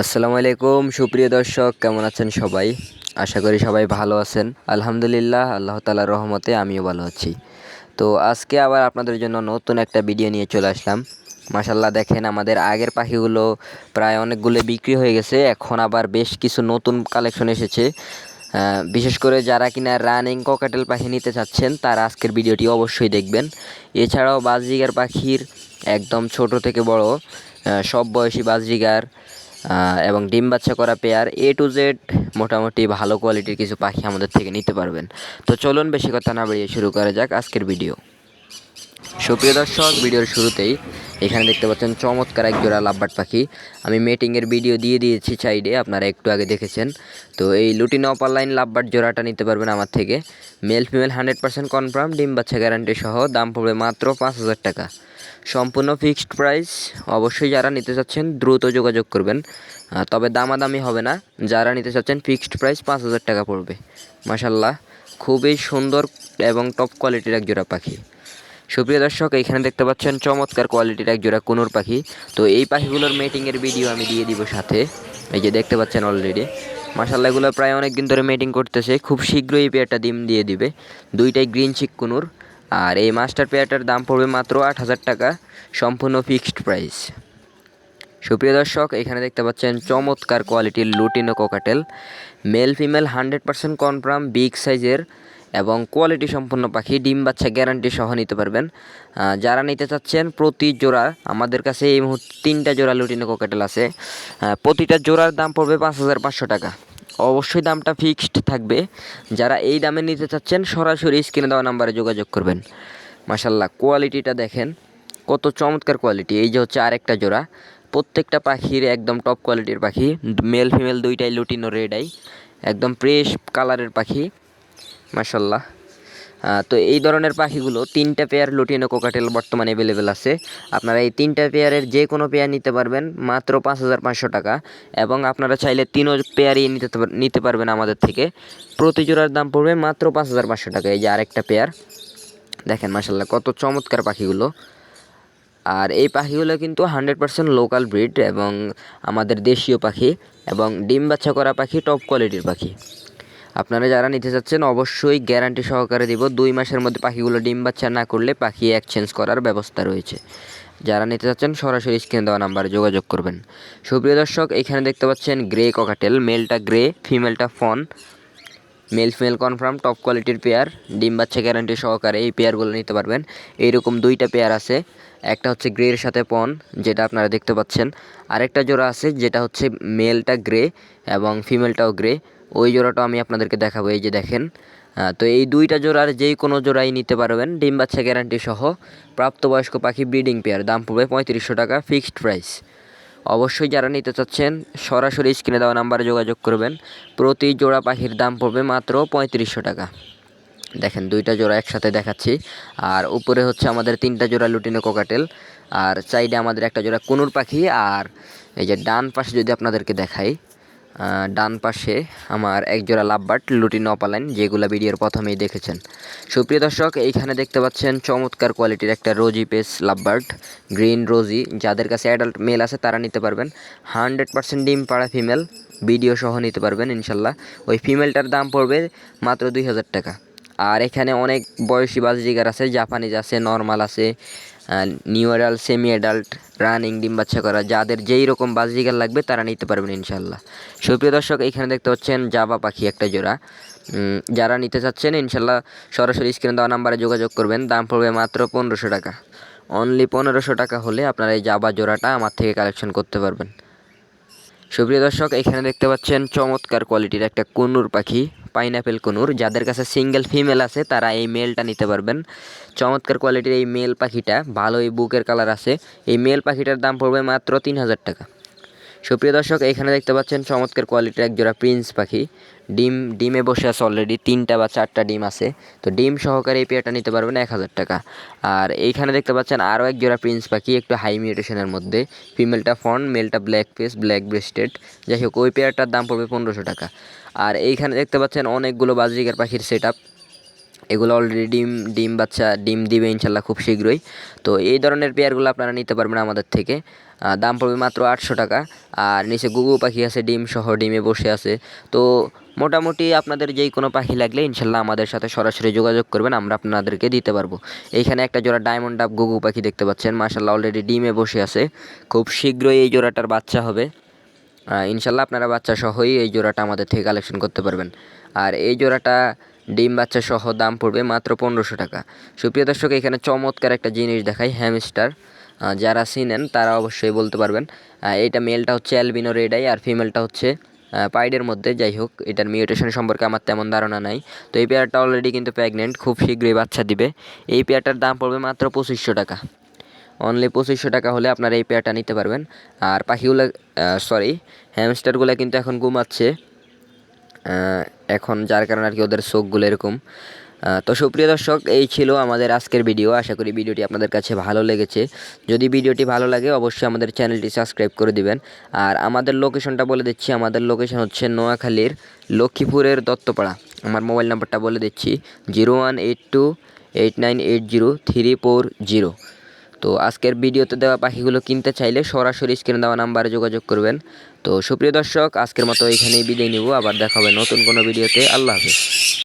আসসালামু আলাইকুম, সুপ্রিয় দর্শক, কেমন আছেন সবাই? আশা করি সবাই ভালো আছেন। আলহামদুলিল্লাহ, আল্লাহ তালার রহমতে আমিও ভালো আছি। তো আজকে আবার আপনাদের জন্য নতুন একটা ভিডিও নিয়ে চলে আসলাম। মাসাল্লাহ দেখেন আমাদের আগের পাখিগুলো প্রায় অনেকগুলো বিক্রি হয়ে গেছে। এখন আবার বেশ কিছু নতুন কালেকশন এসেছে। বিশেষ করে যারা কিনা রানিং ককাটেল পাখি নিতে চাচ্ছেন, তারা আজকের ভিডিওটি অবশ্যই দেখবেন। এছাড়াও বাজরিগার পাখির একদম ছোট থেকে বড় সব বয়সী বাজরিগার এবং ডিম বাচ্চা করা পেয়ার এ টু জেড মোটামুটি ভালো কোয়ালিটির কিছু পাখি আমাদের থেকে নিতে পারবেন। তো চলুন বেশি কথা না বাড়িয়ে শুরু করা যাক আজকের ভিডিও সুপ্রিয় দর্শক ভিডিওর শুরুতেই এখানে দেখতে পাচ্ছেন চমৎকার এক জোড়া লাভবাট পাখি। আমি মেটিংয়ের ভিডিও দিয়ে দিয়েছি সাইডে আপনারা একটু আগে দেখেছেন। তো এই লুটিন অপার লাইন লাভবাট জোড়াটা নিতে পারবেন আমার থেকে। Male female hundred percent confirm ডিম বাচ্চা গ্যারান্টি সহ, দাম পড়বে মাত্র পাঁচ হাজার টাকা। সম্পূর্ণ ফিক্সড প্রাইস। অবশ্যই যারা নিতে চাচ্ছেন দ্রুত যোগাযোগ করবেন। তবে দামাদামি হবে না। যারা নিতে চাচ্ছেন ফিক্সড প্রাইস পাঁচ হাজার টাকা পড়বে। মাসাল্লাহ খুবই সুন্দর এবং টপ কোয়ালিটির এক জোড়া পাখি। সুপ্রিয় দর্শক এইখানে দেখতে পাচ্ছেন চমৎকার কোয়ালিটির এক জোড়া কুনুর পাখি। তো এই পাখিগুলোর মেটিংয়ের ভিডিও আমি দিয়ে দিব সাথে। এই যে দেখতে পাচ্ছেন অলরেডি মাসাল্লাহ এগুলো প্রায় অনেক দিন ধরে মেটিং করতেছে। খুব শীঘ্রই এই পেয়ারটা ডিম দিয়ে দিবে। দুইটাই গ্রিন চিক কুনুর। আর এই মাস্টার পেয়ারটার দাম পড়বে মাত্র আট হাজার টাকা, সম্পূর্ণ ফিক্সড প্রাইস। সুপ্রিয় দর্শক, এখানে দেখতে পাচ্ছেন চমৎকার কোয়ালিটির lutino cockatiel. Male female hundred percent confirm, big সাইজের এবং কোয়ালিটি সম্পন্ন পাখি, ডিম বাচ্চা গ্যারান্টি সহ নিতে পারবেন। যারা নিতে চাচ্ছেন প্রতি জোড়া, আমাদের কাছে এই মুহূর্তে তিনটা জোড়া লুটিনো কোকাটেল আছে। প্রতিটা জোড়ার দাম পড়বে পাঁচ হাজার পাঁচশো টাকা। অবশ্যই দামটা ফিক্সড থাকবে। যারা এই দামে নিতে চাচ্ছেন, সরাসরি স্ক্রিনে দেওয়া নাম্বারে যোগাযোগ করবেন। মাসাল্লাহ কোয়ালিটিটা দেখেন। কত চমৎকার কোয়ালিটি এই যে হচ্ছে আরেকটা জোড়া। প্রত্যেকটা পাখির একদম টপ কোয়ালিটির পাখি। মেল ফিমেল দুইটাই লুটিনো রেড আই একদম ফ্রেশ কালারের পাখি। মাসাল্লাহ তো এই ধরনের পাখিগুলো তিনটা পেয়ার লুটিনো কোকাটেল বর্তমানে অ্যাভেলেবেল আছে। আপনারা এই তিনটা পেয়ারের যে কোনো পেয়ার নিতে পারবেন, মাত্র পাঁচ হাজার পাঁচশো টাকা, এবং আপনারা চাইলে তিনও পেয়ারই নিতে নিতে পারবেন আমাদের থেকে। প্রতি জোড়ার দাম পড়বে মাত্র পাঁচ হাজার পাঁচশো টাকা, এই যে আরেকটা পেয়ার দেখেন মাসাল্লাহ কত চমৎকার পাখিগুলো। আর এই পাখিগুলো কিন্তু হান্ড্রেড পার্সেন্ট লোকাল ব্রিড এবং আমাদের দেশীয় পাখি এবং ডিম বাচ্চা করা পাখি টপ কোয়ালিটির পাখি। আপনারা যারা নিতে চাচ্ছেন অবশ্যই গ্যারান্টি সহকারে দিব। দুই মাসের মধ্যে পাখিগুলো ডিম বাচ্চা না করলে পাখি এক্সচেঞ্জ করার ব্যবস্থা রয়েছে। যারা নিতে চাচ্ছেন সরাসরি স্ক্রিনে দেওয়া নাম্বারে যোগাযোগ করবেন। সুপ্রিয় দর্শক, এখানে দেখতে পাচ্ছেন গ্রে ককাটেল মেলটা গ্রে ফিমেলটা fawn male female confirm top কোয়ালিটির পেয়ার ডিম বাচ্চা গ্যারান্টি সহকারে এই পেয়ারগুলো নিতে পারবেন। এইরকম দুইটা পেয়ার আছে। একটা হচ্ছে গ্রের সাথে পন যেটা আপনারা দেখতে পাচ্ছেন। আরেকটা জোড়া আছে, যেটা হচ্ছে মেলটা গ্রে এবং ফিমেলটাও গ্রে ওই জোড়াটাও আমি আপনাদেরকে দেখাবো, এই যে দেখেন। তো এই দুইটা জোড়ার যেই কোনো জোড়াই নিতে পারবেন, ডিম বাচ্চা গ্যারান্টি সহ। প্রাপ্তবয়স্ক পাখি ব্রিডিং পেয়ার দাম পড়বে পঁয়ত্রিশশো টাকা ফিক্সড প্রাইস অবশ্যই যারা নিতে চাচ্ছেন, সরাসরি স্ক্রিনে দেওয়া নাম্বারে যোগাযোগ করবেন। প্রতি জোড়া পাখির দাম পড়বে মাত্র পঁয়ত্রিশশো টাকা। দেখেন, দুইটা জোড়া একসাথে দেখাচ্ছি। আর উপরে হচ্ছে আমাদের তিনটা জোড়া লুটিনো কোকাটেল আর সাইডে আমাদের একটা জোড়া কুনুর পাখি। আর এই যে ডান পাশে যদি আপনাদেরকে দেখাই ডান পাশে আমার এক জোড়া লাভবার্ড লুটিনো অপালাইন যেগুলো ভিডিওর প্রথমেই দেখেছেন। সুপ্রিয় দর্শক, এইখানে দেখতে পাচ্ছেন চমৎকার কোয়ালিটির একটা rosy face lovebird, green rosy. যাদের কাছে অ্যাডাল্ট মেল আছে, তারা নিতে পারবেন। হান্ড্রেড পার্সেন্ট ডিম পাড়া ফিমেল ভিডিও সহ নিতে পারবেন, ইনশাল্লাহ। ওই ফিমেলটার দাম পড়বে মাত্র দুই হাজার টাকা। আর এখানে অনেক বয়সী বাজিগার আছে, জাপানিজ আছে নর্মাল আছে new adult semi adult running ডিম বাচ্চা করা, যাদের যেই রকম বাজিগার লাগবে তারা নিতে পারবেন ইনশাল্লাহ সুপ্রিয় দর্শক, এখানে দেখতে পাচ্ছেন জাবা পাখি একটা জোড়া। যারা নিতে চাচ্ছেন ইনশাল্লাহ সরাসরি স্ক্রিনে দেওয়া নাম্বারে যোগাযোগ করবেন। দাম পড়বে মাত্র পনেরোশো টাকা। অনলি পনেরোশো টাকা হলে আপনারা এই জাবা জোড়াটা আমার থেকে কালেকশন করতে পারবেন। সুপ্রিয় দর্শক, এখানে দেখতে পাচ্ছেন চমৎকার কোয়ালিটির একটা কুনুর পাখি পাইনাপেল কুনুর। যাদের কাছে সিঙ্গেল ফিমেল আছে, তারা এই মেলটা নিতে পারবেন। চমৎকার কোয়ালিটির এই মেল পাখিটা, ভালোই বুকের কালার আছে। এই মেল পাখিটার দাম পড়বে মাত্র তিন হাজার টাকা। সুপ্রিয় দর্শক, এখানে দেখতে পাচ্ছেন চমৎকার কোয়ালিটির এক জোড়া প্রিন্স পাখি। ডিম, ডিমে বসে আছে অলরেডি তিনটা বা চারটা ডিম আছে। তো ডিম সহকারে এই পেয়ারটা নিতে পারবেন এক হাজার টাকা। আর এইখানে দেখতে পাচ্ছেন আরও এক জোড়া প্রিন্স পাখি, একটু হাই মিউটেশনের মধ্যে। ফিমেলটা ফন মেলটা ব্ল্যাক ফেস ব্ল্যাক ব্রেস্টেড যাই হোক, ওই পেয়ারটার দাম পড়বে পনেরোশো টাকা। আর এইখানে দেখতে পাচ্ছেন অনেকগুলো বাজরিকার পাখির সেট এগুলো অলরেডি ডিম ডিম বাচ্চা, ডিম দিবে ইনশাল্লাহ খুব শীঘ্রই। তো এই ধরনের পেয়ারগুলো আপনারা নিতে পারবেন আমাদের থেকে। দাম পড়বে মাত্র আটশো টাকা। আর নিচে গুগু পাখি আছে, ডিম সহ ডিমে বসে আছে। তো মোটামুটি আপনাদের যেই কোনো পাখি লাগলে ইনশাল্লাহ আমাদের সাথে সরাসরি যোগাযোগ করবেন, আমরা আপনাদেরকে দিতে পারব। এইখানে একটা জোড়া ডায়মন্ড ডাব গুগু পাখি দেখতে পাচ্ছেন। মাশাল্লাহ অলরেডি ডিমে বসে আছে। খুব শীঘ্রই এই জোড়াটার বাচ্চা হবে। ইনশাল্লাহ আপনারা বাচ্চা সহই এই জোড়াটা আমাদের থেকে কালেকশন করতে পারবেন। আর এই জোড়াটা ডিম বাচ্চা সহ দাম পড়বে মাত্র পনেরোশো টাকা। সুপ্রিয় দর্শক, এখানে চমৎকার একটা জিনিস দেখাই হ্যামস্টার যারা চিনেন তারা অবশ্যই বলতে পারবেন। এটা মেলটা হচ্ছে অ্যালবিনো রেডাই আর ফিমেলটা হচ্ছে পাইডের মধ্যে। যাই হোক, এটার মিউটেশন সম্পর্কে আমার তেমন ধারণা নাই। তো এই পেয়ারটা অলরেডি কিন্তু প্রেগনেন্ট খুব শীঘ্রই বাচ্চা দিবে। এই পেয়ারটার দাম পড়বে মাত্র পঁচিশশো টাকা। অনলি পঁচিশশো টাকা হলে আপনারা এই পেয়ারটা নিতে পারবেন। আর পাখিগুলো সরি হ্যামস্টারগুলো কিন্তু এখন ঘুমাচ্ছে। এখন, যার কারণে আর কি ওদের চোখগুলো এরকম। তো সুপ্রিয় দর্শক, এই ছিল আমাদের আজকের ভিডিও। আশা করি ভিডিওটি আপনাদের কাছে ভালো লেগেছে। যদি ভিডিওটি ভালো লাগে, অবশ্যই আমাদের চ্যানেলটি সাবস্ক্রাইব করে দিবেন। আর আমাদের লোকেশনটা বলে দিচ্ছি। আমাদের লোকেশন হচ্ছে নোয়াখালীর লক্ষ্মীপুরের দত্তপাড়া। আমার মোবাইল নাম্বারটা বলে দিচ্ছি, zero one eight two eight nine eight zero three four zero. তো আজকের ভিডিওতে দেওয়া পাখিগুলো কিনতে চাইলে সরাসরি স্ক্রিনে দেওয়া নাম্বারে যোগাযোগ করবেন। তো সুপ্রিয় দর্শক, আজকের মতো এখানেই বিদায় নিব। আবার দেখা হবে নতুন কোনো ভিডিওতে। আল্লাহ হাফিজ।